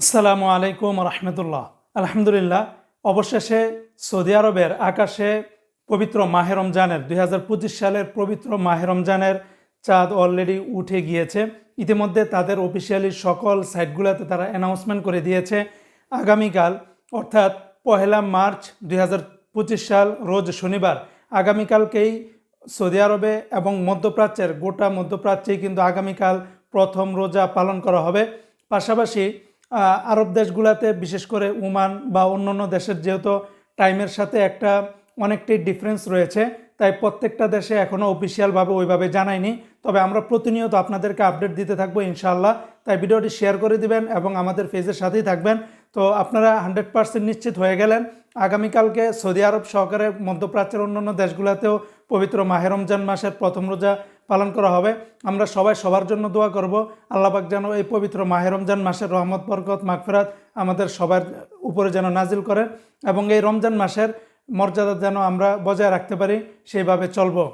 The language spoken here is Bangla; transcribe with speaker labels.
Speaker 1: আসসালামু আলাইকুম রহমতুল্লাহ। আলহামদুলিল্লাহ, অবশেষে সৌদি আরবের আকাশে পবিত্র মাহে রমজানের, দুই হাজার পঁচিশ সালের পবিত্র মাহে রমজানের চাঁদ অলরেডি উঠে গিয়েছে। ইতিমধ্যে তাদের অফিসিয়ালি সকল সাইটগুলোতে তারা অ্যানাউন্সমেন্ট করে দিয়েছে। আগামীকাল, অর্থাৎ পহেলা মার্চ দুই হাজার পঁচিশ সাল, রোজ শনিবার, আগামীকালকেই সৌদি আরবে এবং মধ্যপ্রাচ্যের গোটা মধ্যপ্রাচ্যেই কিন্তু আগামীকাল প্রথম রোজা পালন করা হবে। পাশাপাশি আরব দেশগুলোতে, বিশেষ করে ওমান বা অন্যান্য দেশের যেহেতু টাইমের সাথে একটা অনেকটাই ডিফারেন্স রয়েছে, তাই প্রত্যেকটা দেশে এখনও অফিসিয়ালভাবে ওইভাবে জানায়নি। তবে আমরা প্রতিনিয়ত আপনাদেরকে আপডেট দিতে থাকব ইনশাআল্লাহ। তাই ভিডিওটি শেয়ার করে দিবেন এবং আমাদের পেজের সাথেই থাকবেন। তো আপনারা হান্ড্রেড পার্সেন্ট নিশ্চিত হয়ে গেলেন। আগামীকালকে সৌদি আরব সহকারে মধ্যপ্রাচ্যের অন্যান্য দেশগুলোতেও পবিত্র মাহে রমজান মাসের প্রথম রোজা পালন করা হবে। আমরা সবাই সবার জন্য দোয়া করব। আল্লাপাক যেন এই পবিত্র মাহে রমজান মাসের রহমত, বরকত, মাগফেরাত আমাদের সবার উপরে যেন নাজিল করেন এবং এই রমজান মাসের মর্যাদা যেন আমরা বজায় রাখতে পারি, সেইভাবে চলবো।